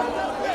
Yeah.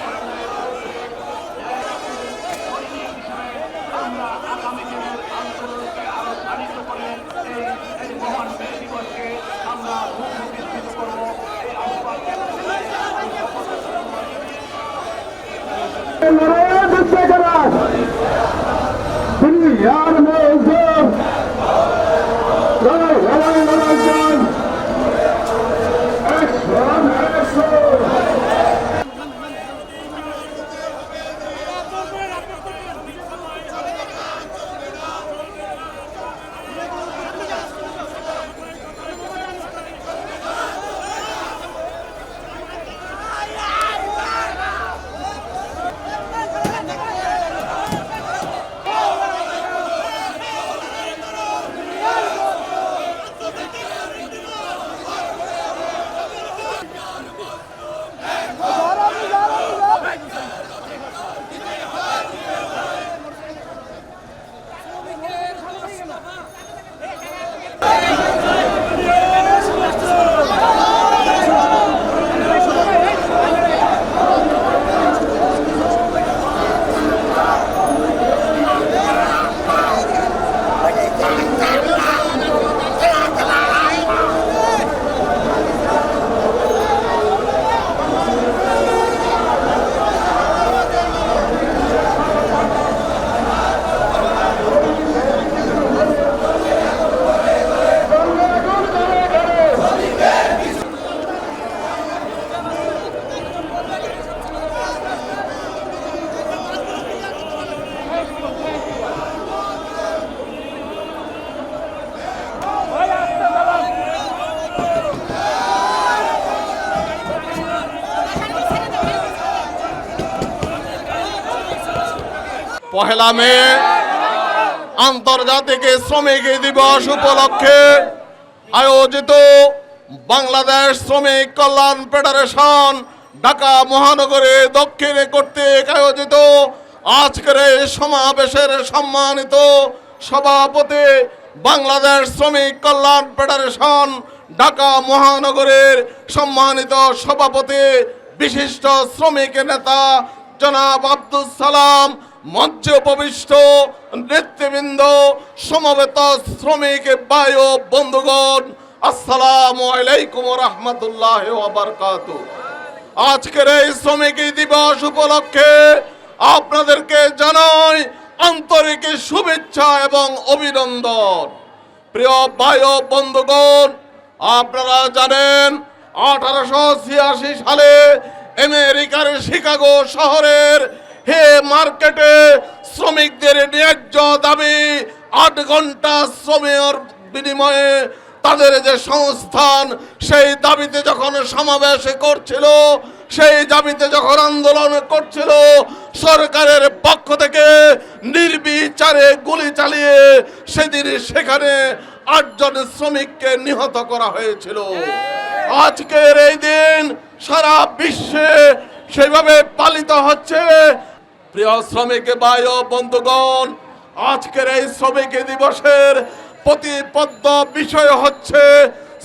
পহেলা মে, আন্তর্জাতিক শ্রমিক দিবস উপলক্ষে আয়োজিত বাংলাদেশ শ্রমিক কল্যাণ ফেডারেশন ঢাকা মহানগরে দক্ষিণে কর্তৃক আয়োজিত আজকের এই সমাবেশের সম্মানিত সভাপতি বাংলাদেশ শ্রমিক কল্যাণ ফেডারেশন ঢাকা মহানগরের সম্মানিত সভাপতি বিশিষ্ট শ্রমিক নেতা জনাব আব্দুল সালাম মঞ্চে উপবিষ্ট নেতৃবৃন্দ, সমবেত শ্রমিক বায়ু বন্ধুগণ, আসসালাম আলাইকুম রহমতুল্লাহ আজকের এই শ্রমিক দিবস উপলক্ষে আপনাদেরকে জানাই আন্তরিক শুভেচ্ছা এবং অভিনন্দন। প্রিয় বায়ু বন্ধুগণ, আপনারা জানেন আঠারোশো ছিয়াশি সালে আমেরিকার শিকাগো শহরের হে মার্কেটে শ্রমিকদের ন্যায্য দাবি, আট ঘণ্টা শ্রমের বিনিময়ে তাদের যে সংস্থান, সেই দাবিতে যখন সমাবেশ করছিল, সেই দাবিতে যখন আন্দোলন করছিল, সরকারের পক্ষ থেকে নির্বিচারে গুলি চালিয়ে সেদিন সেখানে আটজন শ্রমিককে নিহত করা হয়েছিল। আজকের এই দিন সারা বিশ্বে সেভাবে পালিত হচ্ছে প্রিয় শ্রমিক বায়ু বন্ধুগণ, আজকের এই শ্রমিক দিবসের প্রতিপদ্য বিষয় হচ্ছে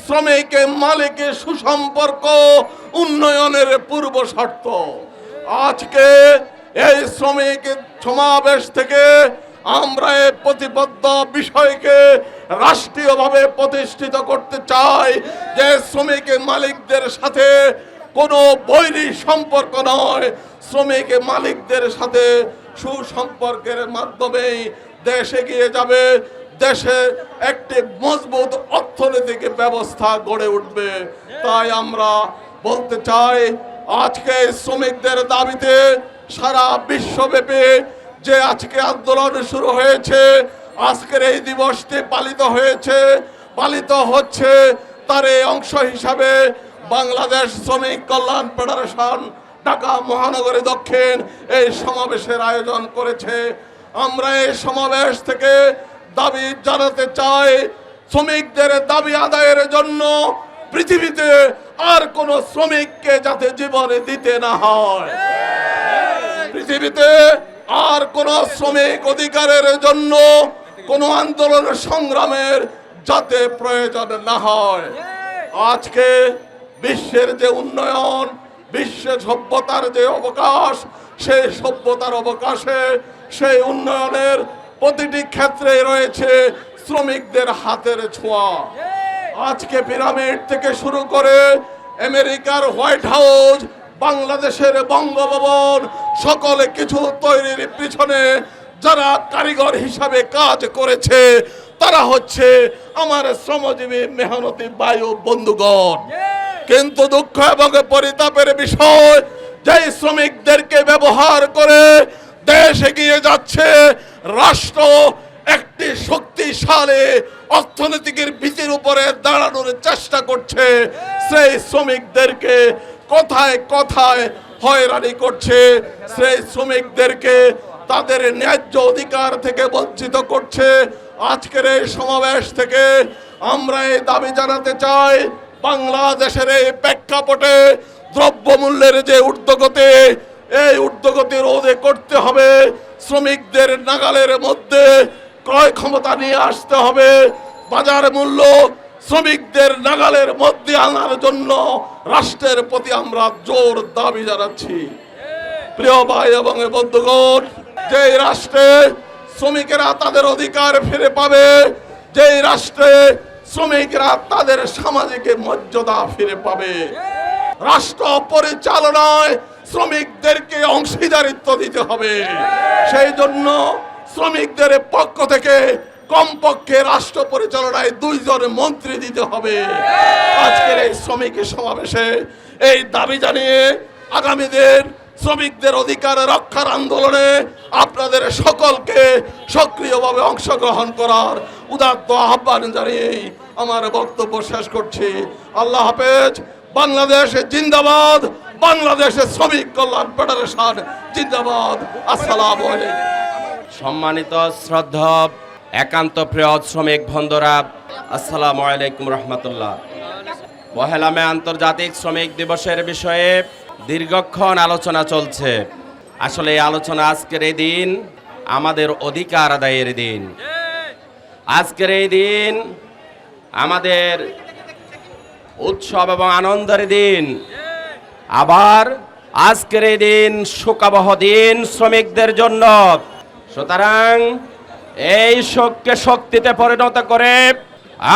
শ্রমিক মালিক সুসম্পর্ক উন্নয়নের পূর্ব শর্ত। আজকে এই শ্রমিক সমাবেশ থেকে আমরা এই প্রতিবদ্ধ বিষয়কে রাষ্ট্রীয়ভাবে প্রতিষ্ঠিত করতে চাই যে শ্রমিক মালিকদের সাথে কোনো বৈরী সম্পর্ক নয়। শ্রমিক মালিকদের সাথে সুসম্পর্কের মাধ্যমেই দেশ এগিয়ে যাবে। দেশে একটি মজবুত অর্থনৈতিক ব্যবস্থা গড়ে উঠবে। তাই আমরা বলতে চাই, আজকে শ্রমিকদের দাবিতে সারা বিশ্বব্যাপী যে আজকে আন্দোলন শুরু হয়েছে, আজকের এই দিবসটি পালিত হয়েছে, পালিত হচ্ছে, তার এই অংশ হিসাবে বাংলাদেশ শ্রমিক কল্যাণ ফেডারেশন, ঢাকা মহানগরী দক্ষিণ, এই সমাবেশের আয়োজন করেছে। আমরা এই সমাবেশ থেকে দাবি জানাতে চাই, শ্রমিকদের দাবি আদায়ের জন্য পৃথিবীতে আর কোন শ্রমিককে যাতে জীবনে দিতে না হয়। পৃথিবীতে আর কোন শ্রমিক অধিকারের জন্য কোন আন্দোলন সংগ্রামের যাতে প্রয়োজন না হয়। আজকে বিশ্বের যে উন্নয়ন বিশ্ব সভ্যতার যে অবকাশ, সেই সভ্যতার অবকাশে সেই উন্নয়নের প্রতিটি ক্ষেত্রে রয়েছে শ্রমিকদের হাতের ছোঁয়া। আজকে পিরামিড থেকে শুরু করে আমেরিকার হোয়াইট হাউস, বাংলাদেশের বঙ্গভবন, সকলে কিছু তৈরির পিছনে যারা কারিগর হিসাবে কাজ করেছে, তারা হচ্ছে আমার শ্রমজীবী, মেহনতি বায়ু বন্ধুগণ। কিন্তু দুঃখ এবং পরিতাপের বিষয় যে শ্রমিকদেরকে ব্যবহার করে দেশ এগিয়ে যাচ্ছে, রাষ্ট্র একটি শক্তিশালী অর্থনৈতিকের ভিত্তির উপরে দাঁড়ানোর চেষ্টা করছে, সেই শ্রমিকদেরকে কথায় কথায় হয়রানি করছে, সেই শ্রমিকদেরকে তাদের ন্যায্য অধিকার থেকে বঞ্চিত করছে। আজকের এই সমাবেশ থেকে আমরা এই দাবি জানাতে চাই বাংলাদেশের এই প্রেক্ষাপটে দ্রব্যমূল্যের যে ঊর্ধ্বগতি, এই ঊর্ধ্বগতি রোধে করতে হবে। শ্রমিকদের নাগালের মধ্যে ক্রয় ক্ষমতা নিয়ে আসতে হবে। বাজার মূল্য শ্রমিকদের নাগালের মধ্যে আনার জন্য রাষ্ট্রের প্রতি আমরা জোর দাবি জানাচ্ছি। প্রিয় ভাই এবং বন্ধুগণ যে রাষ্ট্রে শ্রমিকেরা তাদের অধিকার ফিরে পাবে, যেই রাষ্ট্রে শ্রমিকরা তাদের সামাজিক মর্যাদা ফিরে পাবে। রাষ্ট্র পরিচালনায় শ্রমিকদেরকে অংশীদারিত্ব দিতে হবে। সেই জন্য শ্রমিকদের পক্ষ থেকে কমপক্ষে রাষ্ট্র পরিচালনায় দুইজন মন্ত্রী দিতে হবে। আজকের এই শ্রমিক সমাবেশে এই দাবি জানিয়ে আগামীদের শ্রমিকদের অধিকার রক্ষার আন্দোলনে আপনাদের সকলকে সক্রিয়ভাবে অংশগ্রহণ করার উদাত্ত আহ্বান জানিয়ে আমার বক্তব্য শেষ করছি। আল্লাহ হাফেজ, বাংলাদেশ জিন্দাবাদ বাংলাদেশের শ্রমিক কল্যাণ ফেডারেশন, জিন্দাবাদ। আসসালামু সম্মানিত, শ্রদ্ধা, একান্ত প্রিয় শ্রমিক বন্ধুরা, আসসালামু আলাইকুম রহমতুল্লাহ। পহেলা মে আন্তর্জাতিক শ্রমিক দিবসের বিষয়ে দীর্ঘক্ষণ আলোচনা চলছে। আসলে এই আলোচনা আজকের এই দিন আমাদের অধিকার আদায়ের দিন। আজকের এই দিন আমাদের উৎসব এবং আনন্দের দিন। আবার আজকের এই দিন শোকাবহ দিন শ্রমিকদের জন্য। সুতরাং এই শোককে শক্তিতে পরিণত করে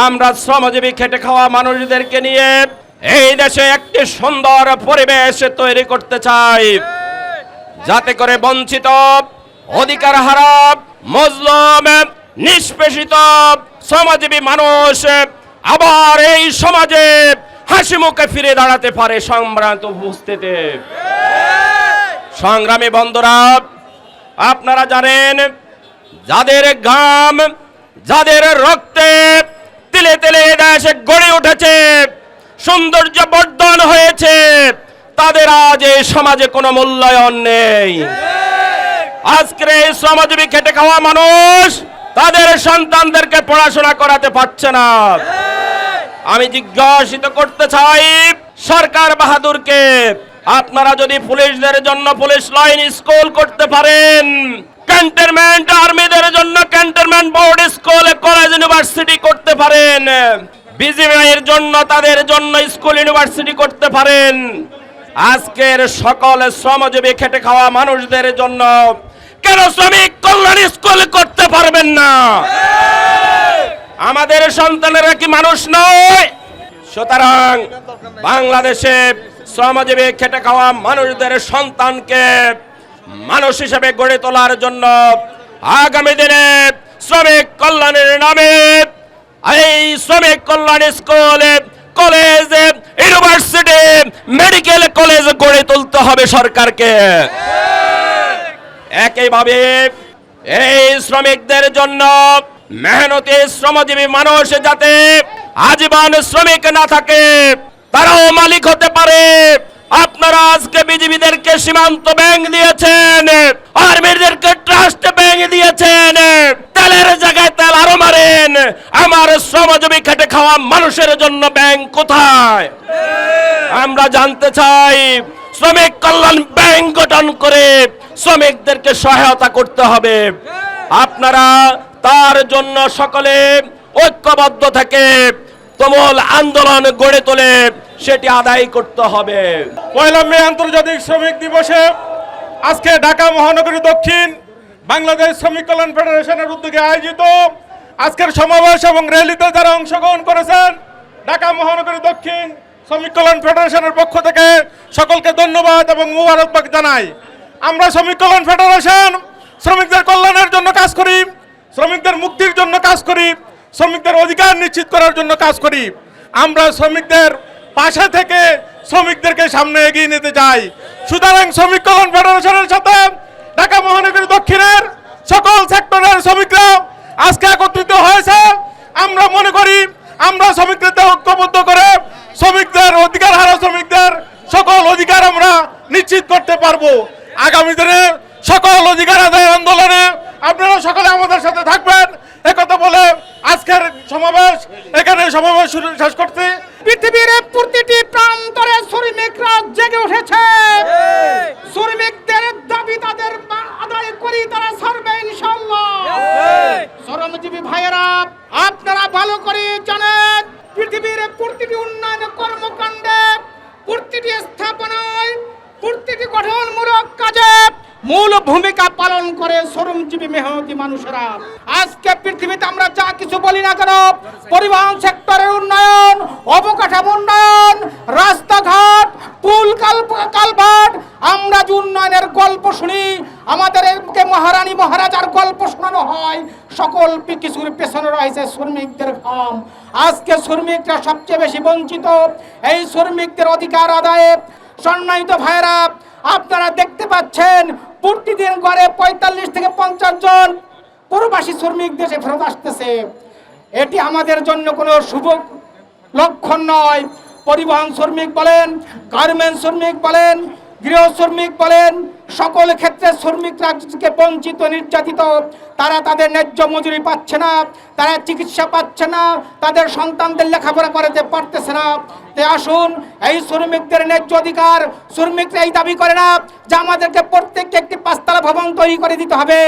আমরা শ্রমজীবী খেটে খাওয়া মানুষদেরকে নিয়ে এই দেশে একটি সুন্দর পরিবেশ তৈরি করতে চাই। যাতে করে বঞ্চিত, অধিকার হারাপ মজলুম নিষ্পেষিত শ্রমজীবী মানুষ, আবার এই সমাজে হাসি মুখে ফিরে দাঁড়াতে পারে সম্ভ্রান্ত উপস্থিতি। সংগ্রামী বন্ধুরা, আপনারা জানেন, যাদের গাম যাদের রক্তে তিলে তিলে দেশে গড়ে উঠেছে, সৌন্দর্য বর্ধন হয়েছে, তাদের আজ এই সমাজে কোনো মূল্যায়ন নেই। আজকের এই শ্রমজীবী খেটে খাওয়া মানুষ তাদের সন্তানদেরকে পড়াশোনা করাতে পারছে না। আমি জিজ্ঞাসিত করতে চাই, সরকার বাহাদুরকে, আপনারা যদি পুলিশদের জন্য পুলিশ লাইন স্কুল করতে পারেন, ক্যান্টনমেন্ট আর্মিদের জন্য cantonment board school, college, university করতে পারেন। বিজিবি এর জন্য, তাদের জন্য স্কুল, ইউনিভার্সিটি করতে পারেন। আজকের সকল শ্রমজীবী খেটে খাওয়া মানুষদের জন্য কেন শ্রমিক কল্যাণ স্কুল করতে পারবেন না? আমাদের সন্তানেরা কি মানুষ নয়? সুতরাং বাংলাদেশে শ্রমজীবী খেটে খাওয়া মানুষদের সন্তানকে মানুষ হিসেবে গড়ে তোলার জন্য আগামী দিনে শ্রমিক কল্যাণের নামে এই শ্রমিক কল্যাণ school, college, university, medical college গড়ে তুলতে হবে সরকারকে। একইভাবে এই শ্রমিকদের জন্য মেহনতি শ্রমজীবী মানুষ যাতে আজীবন শ্রমিক না থাকে, তারাও মালিক হতে পারে। আপনারা আজকে বিজিবিদেরকে সীমান্ত ব্যাংক দিয়েছেন, আর্মিদেরকে ট্রাস্ট ব্যাংক দিয়েছেন। তেলের জায়গায় তেল আরও মারেন, আমার শ্রমজীবী খেটে খাওয়া মানুষের জন্য ব্যাংক কোথায়? আমরা জানতে চাই, শ্রমিক কল্যাণ ব্যাংক গঠন করে শ্রমিকদেরকে সহায়তা করতে হবে। আপনারা তার জন্য সকলে ঐক্যবদ্ধ থেকে তুমুল আন্দোলন গড়ে তোলে সেটি আদায় করতে হবে। পয়লা মে আন্তর্জাতিক শ্রমিক দিবসে আজকে ঢাকা মহানগরী দক্ষিণ বাংলাদেশ শ্রমিক কল্যাণ ফেডারেশনের উদ্যোগে আয়োজিত আজকের সমাবেশ এবং র্যালিতে যারা অংশগ্রহণ করেছেন, ঢাকা মহানগরী দক্ষিণ শ্রমিক কল্যাণ ফেডারেশনের পক্ষ থেকে সকলকে ধন্যবাদ এবং মুবারকবাদ জানাই। আমরা শ্রমিক কল্যাণ ফেডারেশন, শ্রমিকদের কল্যাণের জন্য কাজ করি, শ্রমিকদের মুক্তির জন্য কাজ করি, শ্রমিকদের অধিকার নিশ্চিত করার জন্য কাজ করি। আমরা শ্রমিকদের পাশে থেকে শ্রমিকদেরকে সামনে এগিয়ে নিতে চাই। সুতরাং শ্রমিক কল্যাণ ফেডারেশনের সাথে ঢাকা মহানগরী দক্ষিণের সকল সেক্টরের শ্রমিকরা আজকে একত্রিত হয়েছে। আমরা মনে করি, আমরা শ্রমিকদের ঐক্যবদ্ধ করে শ্রমিকদের অধিকার হারা শ্রমিকদের সকল অধিকার আমরা নিশ্চিত করতে পারব আগামী সকল অধিকার আদায় আন্দোলনে আপনারা সকলে আমাদের সাথে থাকবেন। একথা বলে আজকের সমাবেশ এখানে সমাবেশ শুরু শেষ করতে পৃথিবীর প্রতিটি প্রান্তরে শ্রমিকরা জেগে উঠেছে। শ্রমিকদের দাবি তাদের আদায় করি তারা ছাড়বে ইনশাল্লাহ শ্রমজীবী ভাইয়েরা আপনারা ভালো করে জানেন পৃথিবীর প্রতিটি উন্নয়ন কর্মকাণ্ডে প্রতিটি স্থাপনায় প্রতিটি গঠনমূলক কাজে মূল ভূমিকা পালন করে শ্রমজীবী মেহনতি মানুষেরা। আজকে পৃথিবীতে আমরা যা কিছু বলি না কেন, পরিবহন সেক্টরের উন্নয়ন, অবকাঠামো উন্নয়ন, রাস্তাঘাট, পুল কাল- কালভার্ট, আমরা যে উন্নয়নের গল্প শুনি আমাদেরকে মহারানী মহারাজার গল্প শোনানো হয়, সকল কিছুর পেছনে রয়েছে শ্রমিকদের ঘাম। আজকে শ্রমিকরা সবচেয়ে বেশি বঞ্চিত, এই শ্রমিকদের অধিকার আদায়ে সম্মানিত ভাইরা আপনারা দেখতে পাচ্ছেন প্রতিদিন গড়ে পঁয়তাল্লিশ থেকে পঞ্চাশ জন প্রবাসী শ্রমিক দেশে ফেরত আসতেছে। এটি আমাদের জন্য কোনো শুভ লক্ষণ নয়। পরিবহন শ্রমিক বলেন গার্মেন্ট শ্রমিক বলেন, গৃহ শ্রমিক বলেন সকল ক্ষেত্রে শ্রমিকরা আজকে বঞ্চিত, নির্যাতিত, তারা তাদের ন্যায্য মজুরি পাচ্ছে না, তারা চিকিৎসা পাচ্ছে না, তাদের সন্তানদের লেখাপড়া করাতে পারতেছে না। আসুন, এই শ্রমিকদের ন্যায্য অধিকার, শ্রমিকরা এই দাবি করে না যে আমাদেরকে প্রত্যেককে একটি পাঁচতলা ভবন তৈরি করে দিতে হবে।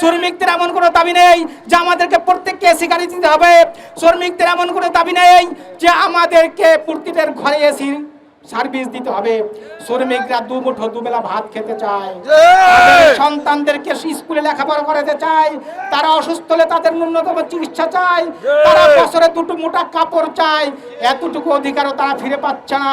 শ্রমিকদের এমন কোনো দাবি নেই যে আমাদেরকে প্রত্যেককে এসি গাড়ি দিতে হবে। শ্রমিকদের এমন কোনো দাবি নেই যে আমাদেরকে প্রতিটার ঘরে এসি সার্ভিস দিতে হবে। শ্রমিকরা দু মুঠো দুবেলা ভাত খেতে চায়। সন্তানদেরকে স্কুলে লেখাপড়া করাতে চায়। তারা অসুস্থ হলে তাদের ন্যূনতম চিকিৎসা চায়। তারা বছরে দুটো মোটা কাপড় চায়। এতটুকু অধিকারও তারা ফিরে পাচ্ছে না।